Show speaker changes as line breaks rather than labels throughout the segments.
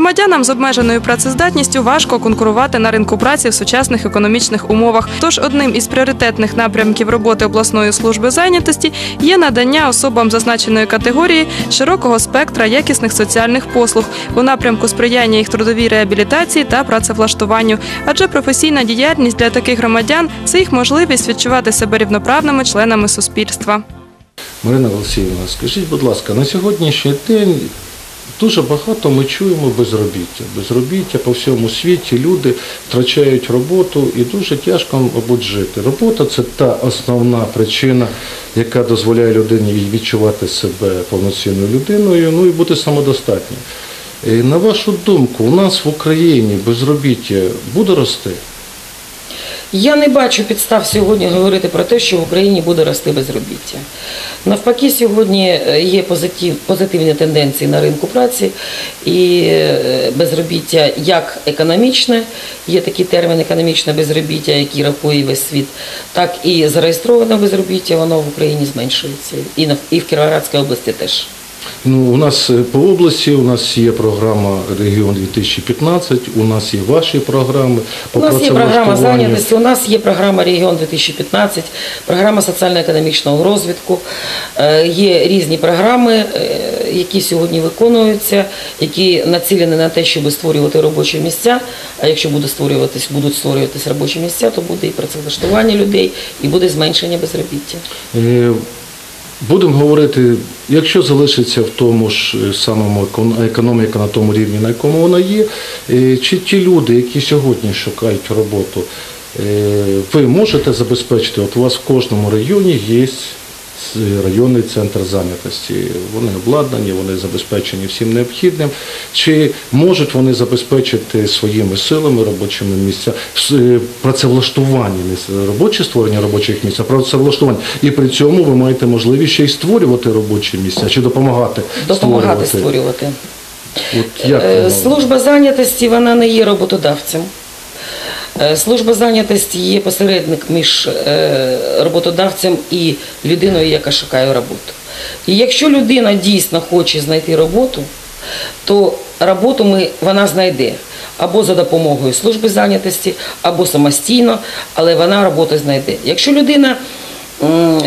Громадянам з обмеженою працездатністю важко конкурувати на ринку праці в сучасних економічних умовах. Тож одним із пріоритетних напрямків роботи обласної служби зайнятості є надання особам зазначеної категорії широкого спектра якісних соціальних послуг у напрямку сприяння їх трудовій реабілітації та працевлаштуванню. Адже професійна діяльність для таких громадян це їх можливість відчувати себе рівноправними членами суспільства.
Марина Олексіївна, скажіть, будь ласка, на сьогоднішній день дуже багато ми чуємо безробіття. Безробіття по всьому світі, люди втрачають роботу і дуже тяжко, мабуть, жити. Робота це та основна причина, яка дозволяє людині відчувати себе повноцінною людиною, ну і бути самодостатньою. На вашу думку, у нас в Україні безробіття буде рости?
Я не бачу підстав сьогодні говорити про те, що в Україні буде рости безробіття. Навпаки, сьогодні е, є позитив, позитивні тенденції на ринку праці і е, безробіття як економічне, є такий термін економічне безробіття, який рахує весь світ, так і зареєстроване безробіття, воно в Україні зменшується. І в Кіровоградській області теж.
Ну, у нас е, по області у нас є програма Регіон 2015, у нас є ваші програми по
У нас є програма зайнятості, у нас є програма Регіон 2015, програма соціально-економічного розвитку. Е, Є різні програми, е, які сьогодні виконуються, які націлені на те, щоб створювати робочі місця. А якщо буде створюватись, будуть створюватись робочі місця, то буде і працевлаштування людей, і буде зменшення безробіття.
Будемо говорити, якщо залишиться в тому ж е, самому економіка на тому рівні, на якому вона є, е, чи ті люди, які сьогодні шукають роботу, е, ви можете забезпечити, от у вас в кожному районі є районний центр зайнятості. Вони обладнані, вони забезпечені всім необхідним. Чи можуть вони забезпечити своїми силами робочими місця е, працевлаштування, робоче створення робочих місць, а працевлаштування. І при цьому ви маєте можливість ще й створювати робочі місця чи допомагати,
Допомагати створювати.
От як
Е. Служба зайнятості вона не є роботодавцем. Е, Служба зайнятості є посередник між е, роботодавцем і людиною, яка шукає роботу. І якщо людина дійсно хоче знайти роботу, то роботу ми, вона знайде або за допомогою служби зайнятості, або самостійно, але вона роботу знайде. Якщо людина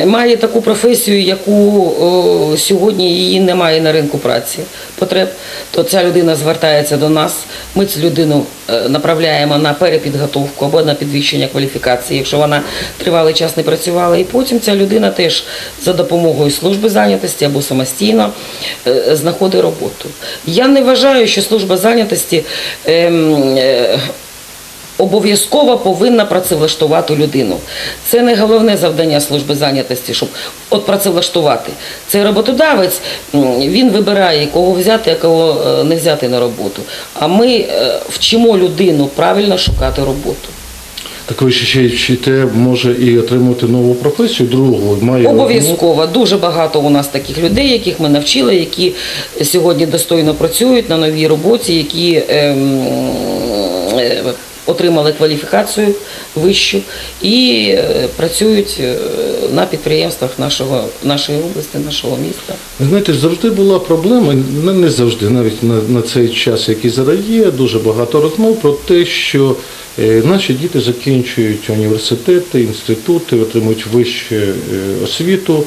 має таку професію, яку о, сьогодні її немає на ринку праці потреб, то ця людина звертається до нас. Ми цю людину е, направляємо на перепідготовку або на підвищення кваліфікації, якщо вона тривалий час не працювала. І потім ця людина теж за допомогою служби зайнятості або самостійно е, знаходить роботу. Я не вважаю, що служба зайнятості. ем, е, обов'язково повинна працевлаштувати людину. Це не головне завдання служби зайнятості, щоб от працевлаштувати. Це роботодавець, він вибирає, кого взяти, а кого е, не взяти на роботу. А ми е, вчимо людину правильно шукати роботу.
Так ви ще вчите, може і отримати нову професію, другу має
Обов'язково дуже багато у нас таких людей, яких ми навчили, які сьогодні достойно працюють на новій роботі, які ем, отримали кваліфікацію вищу і е, працюють е, на підприємствах нашого, нашої області, нашого міста.
Знаєте, завжди була проблема, не, завжди, навіть на, на цей час, який зараз є, дуже багато розмов про те, що е, наші діти закінчують університети, інститути, отримують вищу освіту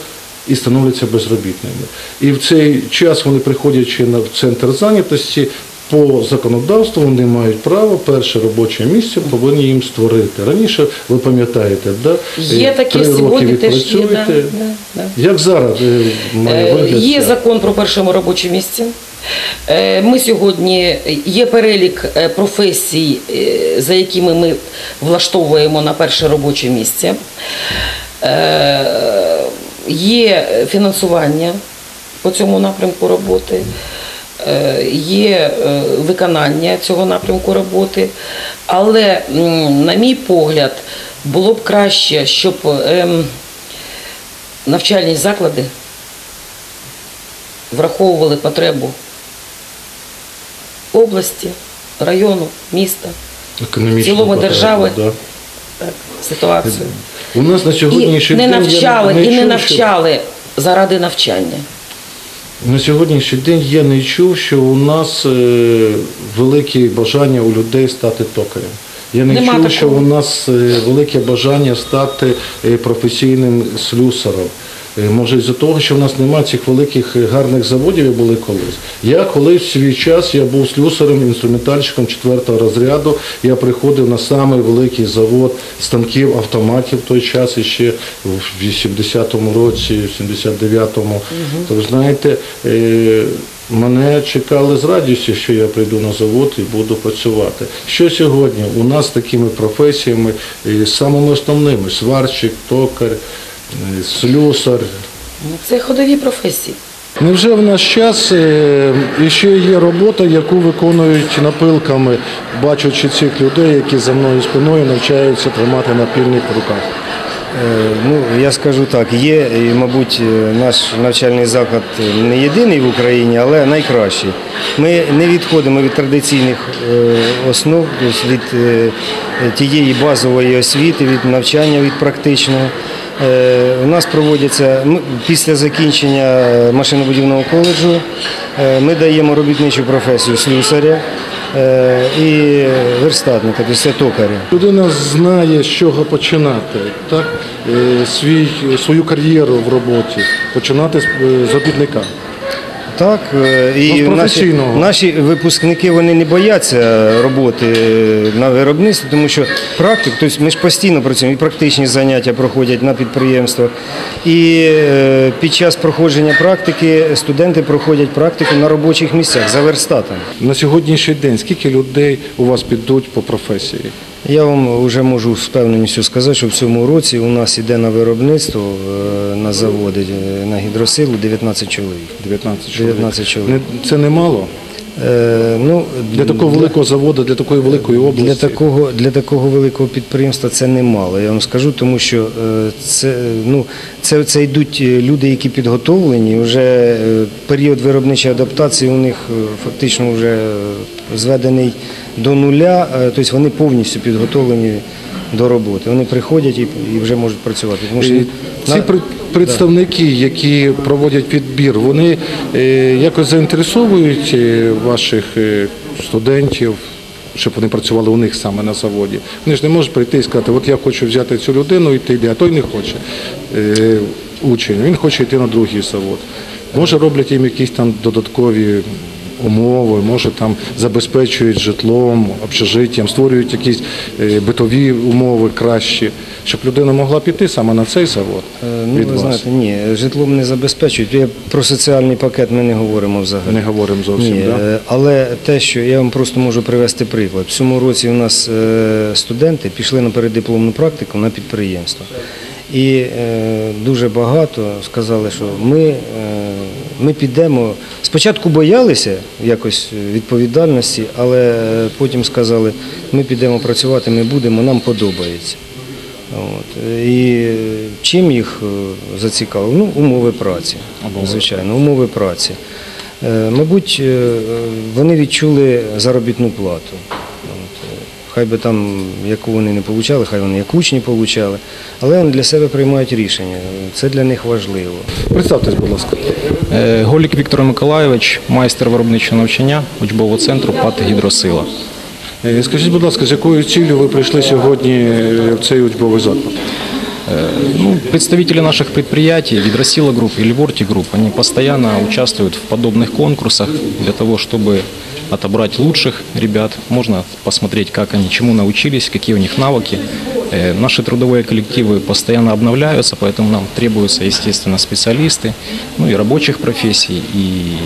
і становляться безробітними. І в цей час вони, приходячи на центр зайнятості, по законодавству вони мають право перше робоче місце повинні їм створити. Раніше ви пам'ятаєте, да?
Є
е,
таке
три
сьогодні теж є. Да, да, да.
Як зараз е, має
Е,
вигляд?
Є закон про першому робоче місце. Е, Ми сьогодні є перелік професій, за якими ми влаштовуємо на перше робоче місце. Є фінансування по цьому напрямку роботи, є е, виконання цього напрямку роботи. Але, на мій погляд, було б краще, щоб ем, навчальні заклади враховували потребу області, району, міста, цілому держави.
да.
так, ситуацію.
У нас на сьогоднішній
не
день я
навчали, і не навчали заради навчання.
На сьогоднішній день я не чув, що у нас е, велике бажання у людей стати токарем. Я не
Нема
чув,
такого.
що у нас е, велике бажання стати е, професійним слюсарем. Е, Може, з-за того, що в нас немає цих великих е, гарних заводів, як були колись. Я колись в свій час я був слюсарем, інструментальщиком четвертого розряду. Я приходив на самий великий завод станків, автоматів в той час, іще в 80-му році, в 79-му. То ви знаєте, е, мене чекали з радістю, що я прийду на завод і буду працювати. Що сьогодні у нас такими професіями, самими основними сварщик, токар, слюсар.
Ну, Це ходові професії.
Невже в наш час е, ще є робота, яку виконують напилками, бачачи цих людей, які за мною спиною навчаються тримати напільник в руках?
Е, Ну, я скажу так, є, і, мабуть, е, наш навчальний заклад не єдиний в Україні, але найкращий. Ми не відходимо від традиційних е, основ, тобто від е, тієї базової освіти, від навчання від практичного. Е, У нас проводяться після закінчення машинобудівного коледжу. е, Ми даємо робітничу професію слюсаря е, і верстатника, тобто токаря.
Людина знає, з чого починати, так? Е, Свій, свою кар'єру в роботі, починати е, з робітника.
Так, е, і
Ну,
наші, наші випускники вони не бояться роботи на виробництві, тому що практик, тобто ми ж постійно працюємо, і практичні заняття проходять на підприємствах. І е, під час проходження практики студенти проходять практику на робочих місцях за верстатом.
На сьогоднішній день скільки людей у вас підуть по професії?
Я вам вже можу з певненістю сказати, що в цьому році у нас іде на виробництво е, на заводи е, на гідросилу 19 чоловік.
19 чоловік.
19 чоловік.
Не- Це немало?
Е, ну,
Для такого великого заводу, для такої великої області?
Для такого, для такого великого підприємства це немало, я вам скажу, тому що е, це, ну, це, це йдуть е, люди, які підготовлені, вже період виробничої адаптації у них фактично вже зведений до нуля, тобто вони повністю підготовлені до роботи. Вони приходять і, і вже можуть працювати. Тому що
Ці
на-
представники, які проводять підбір, вони е, якось заінтересовують е, ваших е, студентів, щоб вони працювали у них саме на заводі. Вони ж не можуть прийти і сказати, от я хочу взяти цю людину і ти йди, а той не хоче. Е, Учень, він хоче йти на другий завод. Може роблять їм якісь там додаткові умови, може там забезпечують житлом, общежиттям, створюють якісь е, битові умови кращі, щоб людина могла піти саме на цей завод.
Е, Ну,
від
ви
вас.
знаєте, ні, житлом не забезпечують. Я- Про соціальний пакет ми не говоримо взагалі.
Не говоримо зовсім,
Ні,
да?
е, але те, що я вам просто можу привести приклад. В цьому році у нас студенти пішли на передипломну практику на підприємство. І е, дуже багато сказали, що ми, е, ми підемо. Спочатку боялися якось відповідальності, але потім сказали, ми підемо працювати, ми будемо, нам подобається. От. І чим їх е, зацікавив? Ну, умови праці, звичайно, умови праці. Е, Мабуть, е, вони відчули заробітну плату. От. Хай би там, яку вони не отримали, хай вони як учні отримали, але вони для себе приймають рішення. Це для них важливо.
Представтесь, будь ласка.
Е, Голік Віктор Миколаєвич, майстер виробничого навчання учбового центру ПАТ «Гідросила».
Е, Скажіть, будь ласка, з якою ціллю ви прийшли сьогодні е, в цей учбовий заклад?
Ну, представители наших предприятий, Гидросила Групп или Ворти Групп, они постоянно участвуют в подобных конкурсах для того, чтобы отобрать лучших ребят. Можно посмотреть, как они, чему научились, какие у них навыки. Э, Наши трудовые коллективы постоянно обновляются, поэтому нам требуются, естественно, специалисты, ну и рабочих профессий, и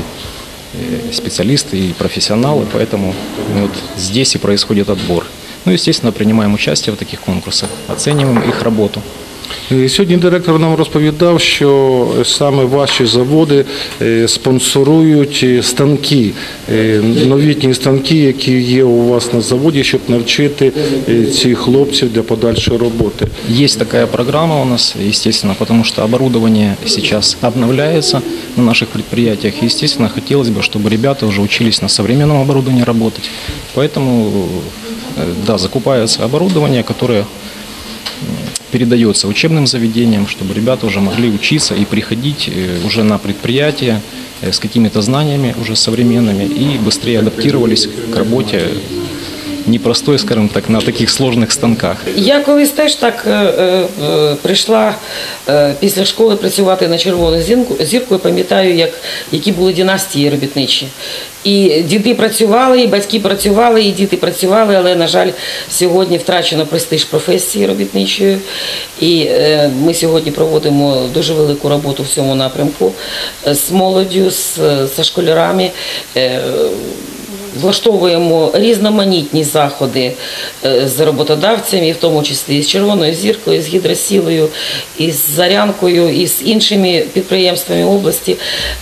э, специалисты, и профессионалы, поэтому вот здесь и происходит отбор. Ну, естественно, принимаем участие в таких конкурсах, оцениваем их работу.
Е, Сьогодні директор нам розповідав, що саме ваші заводи е, спонсорують е, станки, е, новітні станки, які є у вас на заводі, щоб навчити е, цих хлопців для подальшої роботи.
Есть такая программа у нас, естественно, потому что оборудование сейчас обновляется на наших предприятиях. И, естественно, хотелось бы, чтобы ребята уже учились на современном оборудовании работать. Поэтому, э, да, закупается оборудование, которое м, передается учебным заведениям, чтобы ребята уже могли учиться и приходить э, уже на предприятие э, с какими-то знаниями уже современными и быстрее адаптировались к работе непростой, скажем так, на таких сложных станках.
Я колись теж так е, е, е, прийшла е, після школи працювати на червону зірку, зірку і пам'ятаю, як, які були династії робітничі. І діди працювали, і батьки працювали, і діти працювали, але, на жаль, сьогодні втрачено престиж професії робітничої. І е, ми сьогодні проводимо дуже велику роботу в цьому напрямку е, з молоддю, з, з школярами. Е, Влаштовуємо різноманітні заходи е, з роботодавцями, в тому числі з Червоною зіркою, з гідросілою, із Зарянкою, і з іншими підприємствами області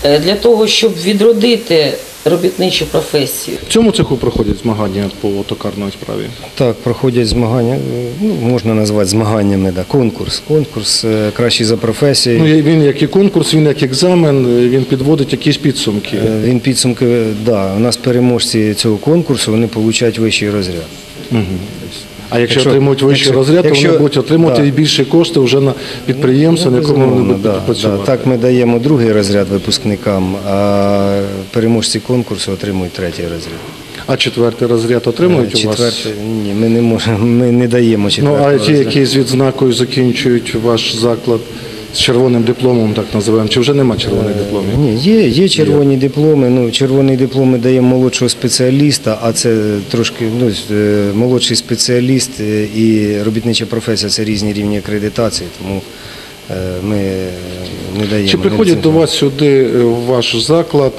е, для того, щоб відродити робітничу професію.
В цьому цеху проходять змагання по токарної справі.
Так, проходять змагання, ну, можна назвати змаганнями, да, конкурс. Конкурс е, кращий за професією.
Ну, він як і конкурс, він як екзамен, е, він підводить якісь підсумки.
Е, Він підсумки, так. да, у нас переможці цього конкурсу, вони отримують вищий розряд.
А якщо,
Якщо-
отримують вищий
якщо-
розряд, то
якщо-
вони будуть отримувати
да.
і більше кошти вже на підприємство, на якому вони будуть
да,
працювати.
да. Так ми даємо другий розряд випускникам, а переможці конкурсу отримують третій розряд.
А четвертий розряд отримують у вас?
Ні, ми не можемо, ми не даємо
Ну, а ті, які з відзнакою закінчують ваш заклад з червоним дипломом, так називаємо, чи вже нема червоних дипломів?
Ні, є, є червоні дипломи. Ну, червоний диплом ми даємо молодшого спеціаліста, а це трошки ну, е, молодший спеціаліст е, і робітнича професія це різні рівні акредитації, тому е, ми не даємо.
Чи приходять до вас сюди в ваш заклад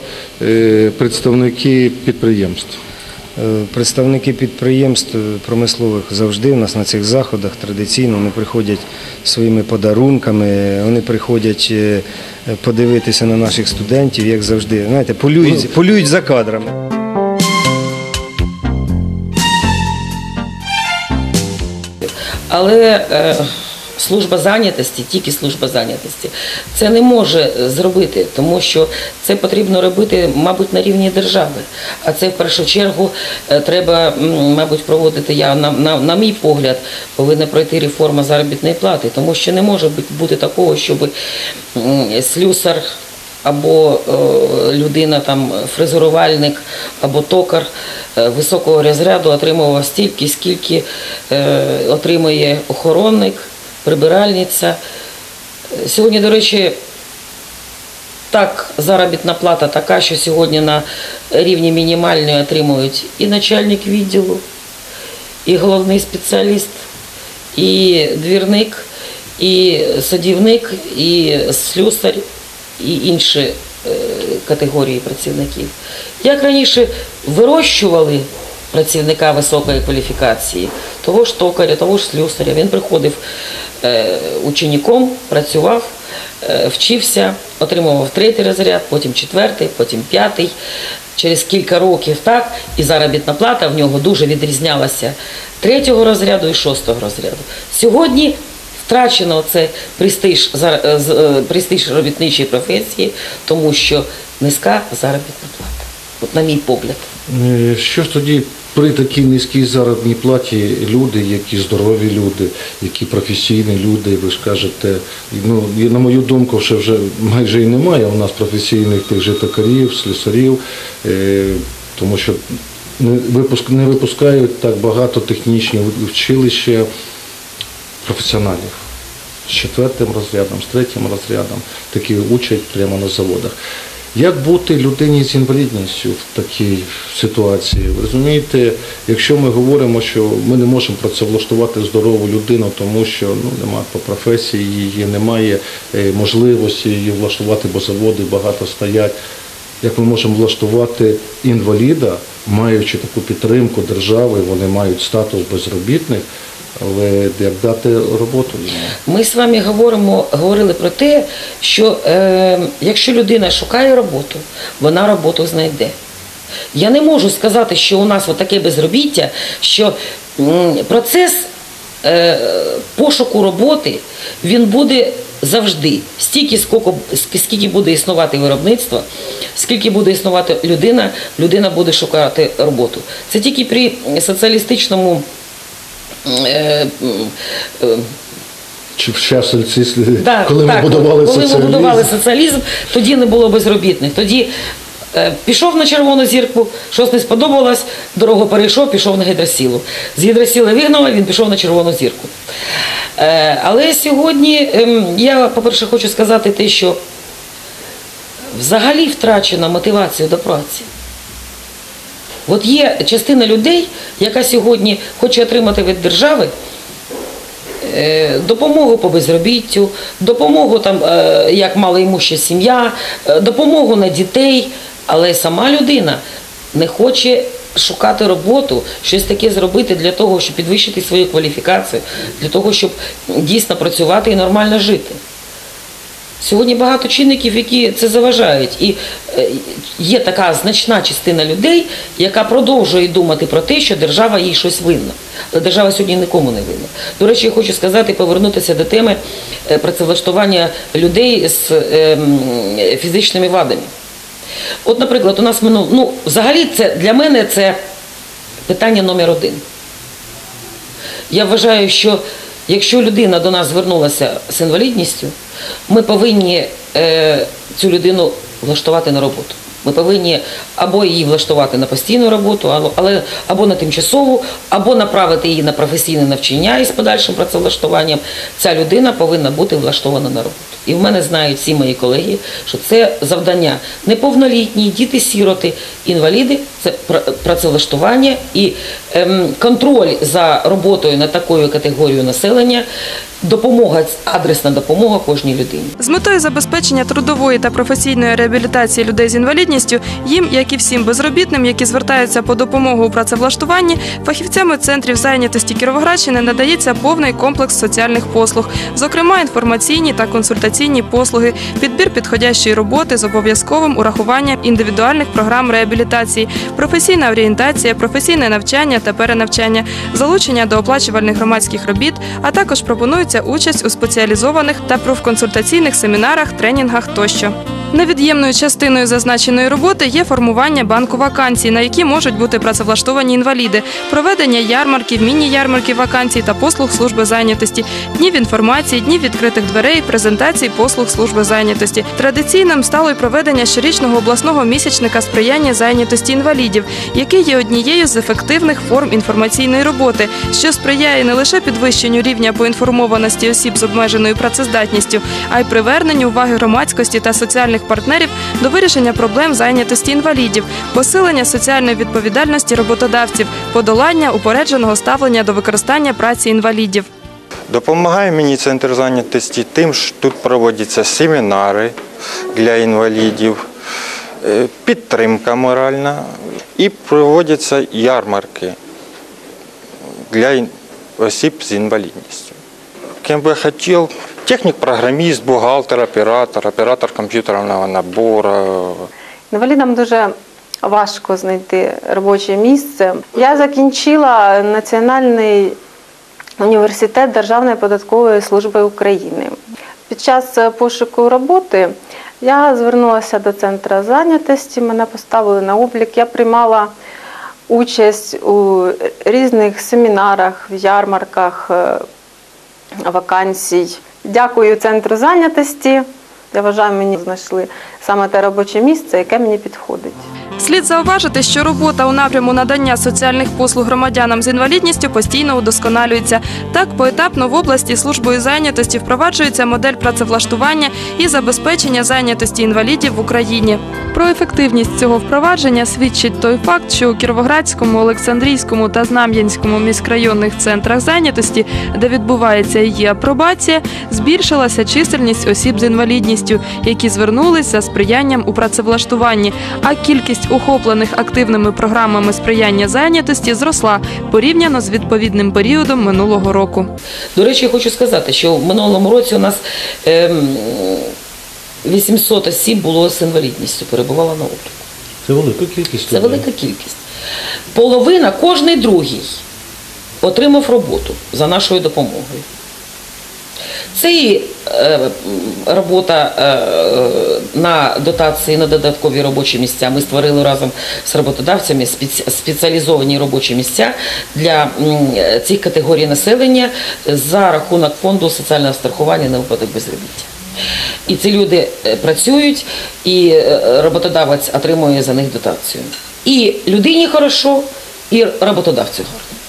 представники підприємств?
Е, Представники підприємств промислових завжди у нас на цих заходах традиційно вони приходять своїми подарунками, вони приходять е, подивитися на наших студентів, як завжди. Знаєте, полюють, полюють за кадрами.
Але е, служба зайнятості, тільки служба зайнятості, це не може е, зробити, тому що це потрібно робити, мабуть, на рівні держави. А це в першу чергу е, треба, мабуть, проводити. Я на, на, на мій погляд, повинна пройти реформа заробітної плати, тому що не може бути, такого, щоб слюсар або е, людина там фрезерувальник, або токар високого розряду отримував стільки, скільки отримує охоронник, прибиральниця. Е, Сьогодні, до речі, так, заробітна плата така, що сьогодні на рівні мінімальної отримують і начальник відділу, і головний спеціаліст, і двірник, і садівник, і слюсар, і інші е, категорії працівників. Як раніше вирощували працівника високої кваліфікації, того ж токаря, того ж слюсаря, він приходив е, учеником, працював, е, вчився, отримував третій розряд, потім четвертий, потім п'ятий. Через кілька років так, і заробітна плата в нього дуже відрізнялася третього розряду і шостого розряду. Сьогодні втрачено це престиж, е, престиж робітничої професії, тому що низька заробітна плата. От на мій погляд.
Що ж тоді при такій низькій заробітній платі люди, які здорові люди, які професійні люди, ви ж кажете, ну на мою думку, ще вже майже і немає у нас професійних тих же токарів, слюсарів, е, тому що не випуск не випускають так багато технічні училища професіоналів з четвертим розрядом, з третім розрядом, такі учать прямо на заводах. Як бути людині з інвалідністю в такій ситуації? Ви розумієте, якщо ми говоримо, що ми не можемо працевлаштувати здорову людину, тому що ну, немає по професії, її немає е, можливості її влаштувати, бо заводи багато стоять. Як ми можемо влаштувати інваліда, маючи таку підтримку держави, вони мають статус безробітних, але як дати роботу?
Ми з вами говоримо, говорили про те, що е, якщо людина шукає роботу, вона роботу знайде. Я не можу сказати, що у нас таке безробіття, що м, процес е, пошуку роботи він буде завжди. Стільки, скільки, скільки буде існувати виробництво, скільки буде існувати людина, людина буде шукати роботу. Це тільки при соціалістичному
чи в
Да,
коли ми будували
коли
соціалізм.
ми будували соціалізм, тоді не було безробітних. Тоді е, пішов на червону зірку, щось не сподобалось, дорогу перейшов, пішов на гідросілу. З гідросіли вигнали, він пішов на червону зірку. Е, але сьогодні ем, я, по-перше, хочу сказати те, що взагалі втрачена мотивація до праці. От є частина людей, яка сьогодні хоче отримати від держави е, допомогу по безробіттю, допомогу там, е, як малоімуща сім'я, е, допомогу на дітей, але сама людина не хоче шукати роботу, щось таке зробити для того, щоб підвищити свою кваліфікацію, для того, щоб дійсно працювати і нормально жити. Сьогодні багато чинників, які це заважають. І е, є така значна частина людей, яка продовжує думати про те, що держава їй щось винна. Але держава сьогодні нікому не винна. До речі, я хочу сказати, повернутися до теми е, працевлаштування людей з е, фізичними вадами. От, наприклад, у нас минуло, ну, взагалі, це для мене це питання номер один. Я вважаю, що якщо людина до нас звернулася з інвалідністю, ми повинні е, цю людину влаштувати на роботу. Ми повинні або її влаштувати на постійну роботу, але, або на тимчасову, або направити її на професійне навчання із подальшим працевлаштуванням. Ця людина повинна бути влаштована на роботу. І в мене знають всі мої колеги, що це завдання неповнолітні, діти-сіроти, інваліди, це працевлаштування і ем, контроль за роботою на такою категорією населення, допомога, адресна допомога кожній людині.
З метою забезпечення трудової та професійної реабілітації людей з інвалідністю їм, як і всім безробітним, які звертаються по допомогу у працевлаштуванні, фахівцями центрів зайнятості Кіровоградщини надається повний комплекс соціальних послуг, зокрема інформаційні та консультаційні послуги, підбір підходящої роботи з обов'язковим урахуванням індивідуальних програм реабілітації, професійна орієнтація, професійне навчання та перенавчання, залучення до оплачувальних громадських робіт, а також пропонується участь у спеціалізованих та профконсультаційних семінарах, тренінгах тощо. Невід'ємною частиною зазначеної роботи є формування банку вакансій, на які можуть бути працевлаштовані інваліди, проведення ярмарків, міні-ярмарків вакансій та послуг служби зайнятості, днів інформації, днів відкритих дверей, презентацій послуг служби зайнятості. Традиційним стало й проведення щорічного обласного місячника сприяння зайнятості інвалідів, який є однією з ефективних форм інформаційної роботи, що сприяє не лише підвищенню рівня поінформованості осіб з обмеженою працездатністю, а й приверненню уваги громадськості та соціальних партнерів до вирішення проблем зайнятості інвалідів, посилення соціальної відповідальності роботодавців, подолання упередженого ставлення до використання праці інвалідів.
Допомагає мені центр зайнятості тим, що тут проводяться семінари для інвалідів, е, підтримка моральна і проводяться ярмарки для осіб з інвалідністю. Ким би хотів, технік-програміст, бухгалтер, оператор, оператор комп'ютерного набору.
Інвалідам дуже важко знайти робоче місце. Я закінчила Національний університет Державної податкової служби України. Під час пошуку роботи я звернулася до центру зайнятості, мене поставили на облік. Я приймала участь у різних семінарах, в ярмарках е, вакансій. Дякую центру зайнятості. Я вважаю, мені знайшли саме те робоче місце, яке мені підходить.
Слід зауважити, що робота у напряму надання соціальних послуг громадянам з інвалідністю постійно удосконалюється. Так, поетапно в області службою зайнятості впроваджується модель працевлаштування і забезпечення зайнятості інвалідів в Україні. Про ефективність цього впровадження свідчить той факт, що у Кіровоградському, Олександрійському та Знам'янському міськрайонних центрах зайнятості, де відбувається її апробація, збільшилася чисельність осіб з інвалідністю, які звернулись за сприянням у працевлаштуванні, а кількість охоплених активними програмами сприяння зайнятості зросла порівняно з відповідним періодом минулого року.
До речі, я хочу сказати, що в минулому році у нас ем, 800 осіб було з інвалідністю, перебувало на обліку.
Це велика кількість.
Це велика кількість. Половина, кожний другий отримав роботу за нашою допомогою. Це і робота е, на дотації на додаткові робочі місця. Ми створили разом з роботодавцями спеціалізовані робочі місця для цих категорій населення за рахунок фонду соціального страхування на випадок безробіття. І ці люди е, працюють, і е, роботодавець отримує за них дотацію. І людині хорошо, і роботодавцю гарно.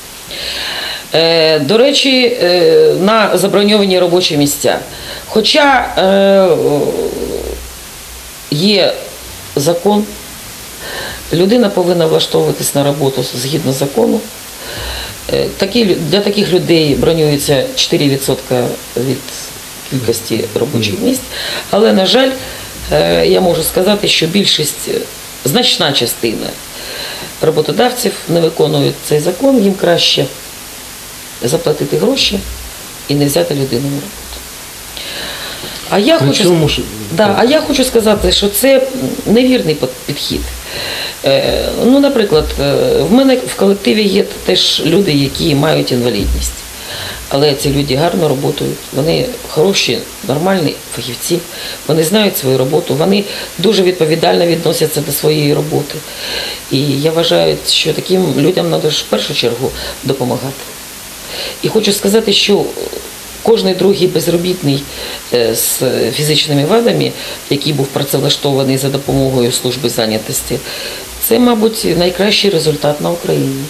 Е, До речі, е, на заброньовані робочі місця. Хоча е, є закон, людина повинна влаштовуватись на роботу згідно закону. Для таких людей бронюється 4% від кількості робочих місць. Але, на жаль, я можу сказати, що більшість, значна частина роботодавців не виконують цей закон, їм краще заплатити гроші і не взяти людину на роботу. А я
При
хочу
цьому
Да, а я хочу сказати, що це невірний підхід. Е, Ну, наприклад, е, в мене в колективі є теж люди, які мають інвалідність. Але ці люди гарно працюють, вони хороші, нормальні фахівці, вони знають свою роботу, вони дуже відповідально відносяться до своєї роботи. І я вважаю, що таким людям треба ж в першу чергу допомагати. І хочу сказати, що кожний другий безробітний е, з фізичними вадами, який був працевлаштований за допомогою служби зайнятості, це, мабуть, найкращий результат на Україні.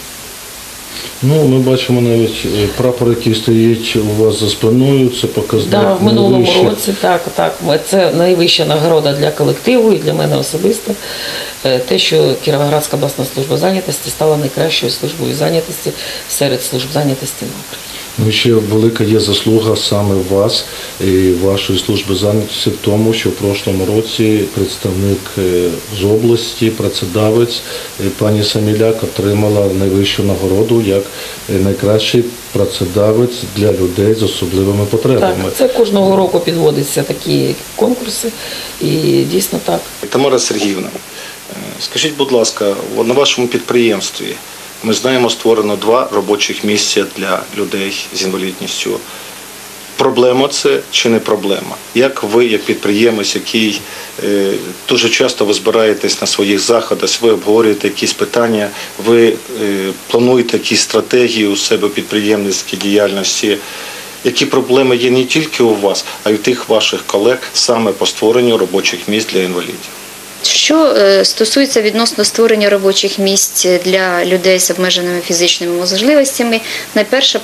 Ну, ми бачимо навіть е, прапор, який стоїть у вас за спиною, це показник.
Да, в минулому
найвищий.
році так, так. Це найвища нагорода для колективу і для мене особисто. Е, Те, що Кіровоградська обласна служба зайнятості стала найкращою службою зайнятості серед служб зайнятості на Україні.
Ну, ще велика є заслуга саме вас і вашої служби зайнятості в тому, що в прошлому році представник е, з області, працедавець е, пані Саміляк отримала найвищу нагороду як е, найкращий працедавець для людей з особливими
Так,
потребами.
це кожного року підводяться такі конкурси, і дійсно так.
Тамара Сергіївна, скажіть, будь ласка, на вашому підприємстві ми знаємо, створено два робочих місця для людей з інвалідністю. Проблема це чи не проблема? Як ви, як підприємець, який е, дуже часто ви збираєтесь на своїх заходах, ви обговорюєте якісь питання, ви е, плануєте якісь стратегії у себе підприємницькій діяльності? Які проблеми є не тільки у вас, а й у тих ваших колег саме по створенню робочих місць для інвалідів?
Що е, стосується відносно створення робочих місць для людей з обмеженими фізичними можливостями, найперша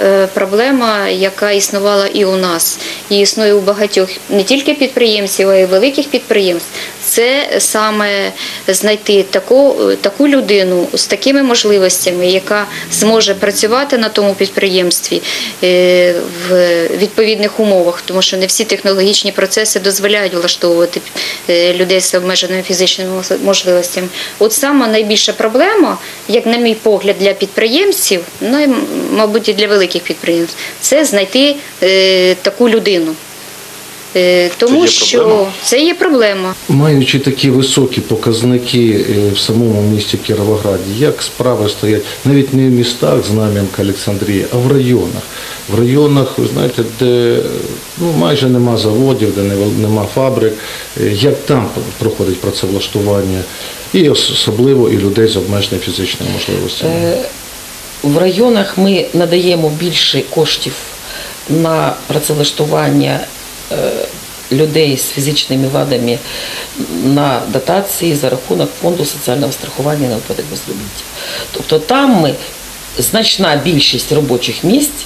е, проблема, яка існувала і у нас, і існує у багатьох не тільки підприємців, а й великих підприємств, це саме знайти таку, таку людину з такими можливостями, яка зможе працювати на тому підприємстві е, в відповідних умовах, тому що не всі технологічні процеси дозволяють влаштовувати е, людей з обмеженими фізичними можливостями. От саме найбільша проблема, як на мій погляд, для підприємців, ну і мабуть і для великих підприємств, це знайти е, таку людину. Е, Тому
є
що
проблема?
це є проблема.
Маючи такі високі показники е, в самому місті Кіровограді, як справи стоять навіть не в містах Знам'янка, Олександрія, а в районах. В районах, ви знаєте, де ну, майже нема заводів, де нема- фабрик, е, як там проходить працевлаштування, і особливо і людей з обмеженими фізичними можливостями.
В районах ми надаємо більше коштів на працевлаштування людей з фізичними вадами на дотації за рахунок фонду соціального страхування на випадок безробіття. Тобто там ми значна більшість робочих місць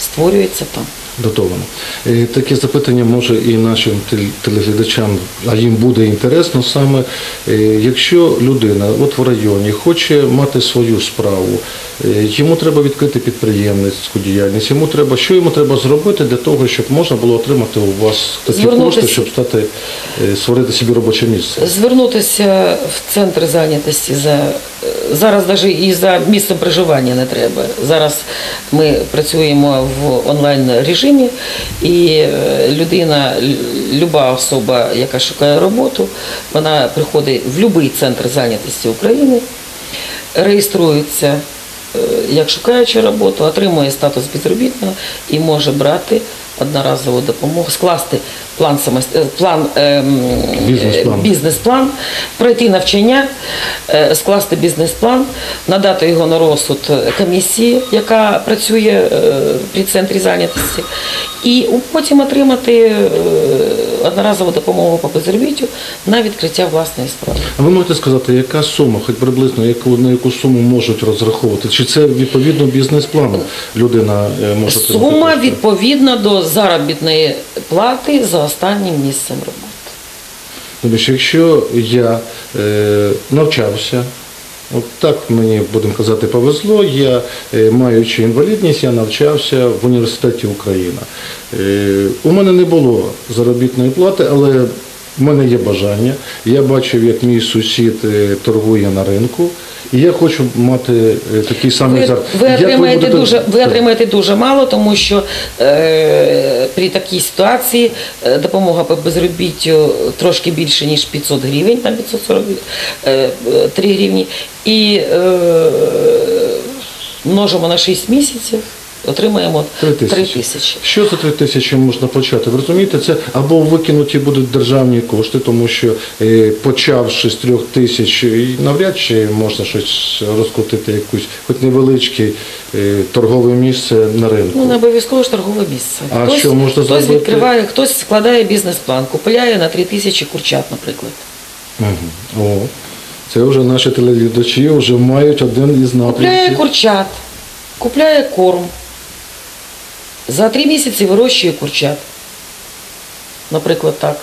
створюється там.
Дотовано. Е, Таке запитання може і нашим тел- телеглядачам, а їм буде інтересно саме, е, якщо людина от в районі хоче мати свою справу, е, йому треба відкрити підприємницьку діяльність, йому треба, що йому треба зробити для того, щоб можна було отримати у вас такі
Звернутися.
кошти, щоб стати, е, створити собі робоче місце.
Звернутися в центр зайнятості за зараз навіть і за місцем проживання не треба. Зараз ми працюємо в онлайн режимі, і е, людина, люба особа, яка шукає роботу, вона приходить в будь-який центр зайнятості України, реєструється е, як шукаючи роботу, отримує статус безробітного і може брати одноразову допомогу, скласти план е, план ем,
Бізнес-план.
е, бізнес-план, пройти навчання, е, скласти бізнес-план, надати його на розсуд комісії, яка працює е, при центрі зайнятості, і потім отримати е, одноразову допомогу по безробіттю на відкриття власної справи.
А ви можете сказати, яка сума, хоч приблизно, яку, на яку суму можуть розраховувати? Чи це відповідно бізнес-плану людина е, може
Сума відповідна до заробітної плати за останнім місцем роботи.
Тому що якщо я е, навчався, от так мені, будемо казати, повезло, я, е, маючи інвалідність, я навчався в університеті Україна. Е, у мене не було заробітної плати, але в мене є бажання. Я бачив, як мій сусід е, торгує на ринку, і я хочу мати е, такий самий
Ви, ви, отримаєте
будете-
дуже, ви
Так.
отримаєте дуже мало, тому що е, при такій ситуації е, допомога по безробіттю трошки більше, ніж 500 гривень, там 543 е, е, 3 гривні. І е, множимо на 6 місяців, отримаємо
Три
3
тисячі. Що за три тисячі можна почати? Ви розумієте, це або викинуті будуть державні кошти, тому що е, почавши з трьох тисяч, навряд чи можна щось розкрутити, якусь, хоч невеличке е, торгове місце на ринку.
Ну, не обов'язково ж торгове місце.
А
хтось,
що можна
хтось
зробити?
відкриває, хтось складає бізнес-план, купує на 3 тисячі курчат, наприклад.
Мгм. О, це вже наші телеглядачі вже мають один із напрямків.
Купляє курчат, купляє корм. За три місяці вирощує курчат. Наприклад, так.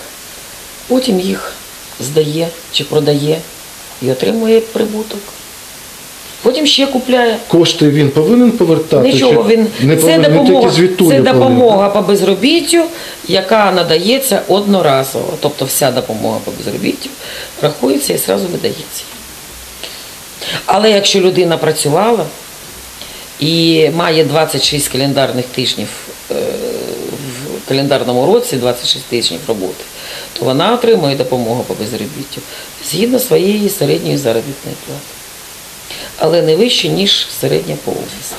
Потім їх здає чи продає і отримує прибуток. Потім ще купляє.
Кошти він повинен повертати?
Нічого він
не
це
повинен?
Допомога,
звітує
це
повинен.
допомога по безробіттю, яка надається одноразово. Тобто вся допомога по безробіттю рахується і одразу видається. Але якщо людина працювала і має 26 календарних тижнів е, в календарному році, 26 тижнів роботи, то вона отримує допомогу по безробіттю згідно своєї середньої заробітної плати. Але не вище, ніж середня по області.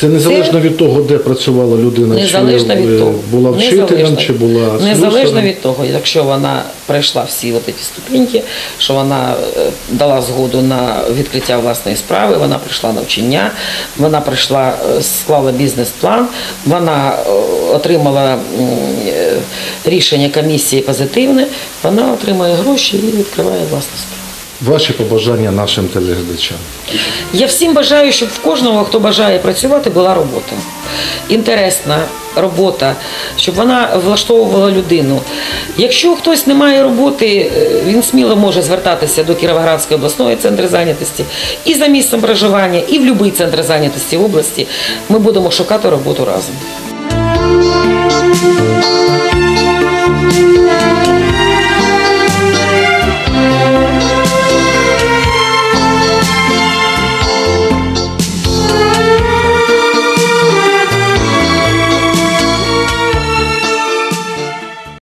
Це незалежно від того, де працювала людина,
Незалежно
чи
від того.
була вчителем,
Незалежно-
чи була
Незалежно від того, якщо вона пройшла всі ці ступеньки, що вона е, дала згоду на відкриття власної справи, вона пройшла навчання, вона прийшла, е, склала бізнес-план, вона е, отримала рішення комісії позитивне, вона отримує гроші і відкриває власну справу.
Ваші побажання нашим телеглядачам.
Я всім бажаю, щоб в кожного, хто бажає працювати, була робота. Інтересна робота, щоб вона влаштовувала людину. Якщо хтось не має роботи, е, він сміло може звертатися до Кіровоградської обласної центру зайнятості і за місцем проживання, і в будь-який центр зайнятості в області. Ми будемо шукати роботу разом.